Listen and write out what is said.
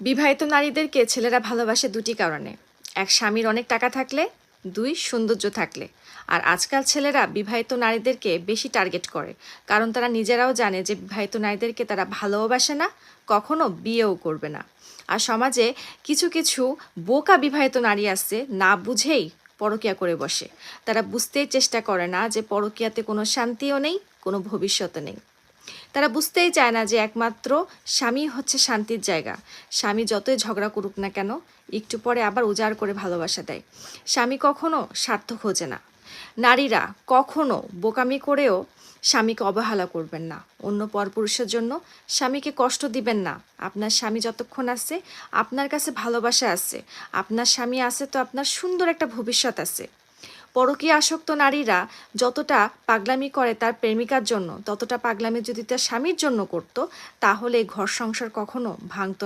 বিবাহিত নারীদেরকে ছেলেরা ভালোবাসে দুটি কারণে। এক, স্বামীর অনেক টাকা থাকলে। দুই, সৌন্দর্য থাকলে। আর আজকাল ছেলেরা বিবাহিত নারীদেরকে বেশি টার্গেট করে। কারণ তারা নিজেরাও জানে যে বিবাহিত নারীদেরকে তারা ভালোবাসে না, কখনো বিয়েও করবে না। আর সমাজে কিছু কিছু বোকা বিবাহিত নারী আছে না বুঝেই পরকিয়া করে বসে। তারা বুঝতেই চেষ্টা করে না যে পরকিয়াতে কোনো শান্তিও নেই, কোনো ভবিষ্যৎও নেই। তারা বুঝতেই চায় না যে একমাত্র স্বামী হচ্ছে শান্তির জায়গা। স্বামী যতই ঝগড়া করুক না কেন, একটু পরে আবার উজাড় করে ভালোবাসা দেয়। স্বামী কখনো স্বার্থ খোঁজে না। নারীরা কখনো বোকামি করেও স্বামীকে অবহেলা করবেন না। অন্য পরপুরুষের জন্য স্বামীকে কষ্ট দিবেন না। আপনার স্বামী যতক্ষণ আছে, আপনার কাছে ভালোবাসা আছে, আপনার স্বামী আছে তো আপনার সুন্দর একটা ভবিষ্যৎ আছে। পরকীয়া আসক্ত নারীরা যতটা পাগলামি করে তার প্রেমিকার জন্য, ততটা পাগলামি যদি তার স্বামীর জন্য করত, তাহলে ঘর সংসার কখনো ভাঙত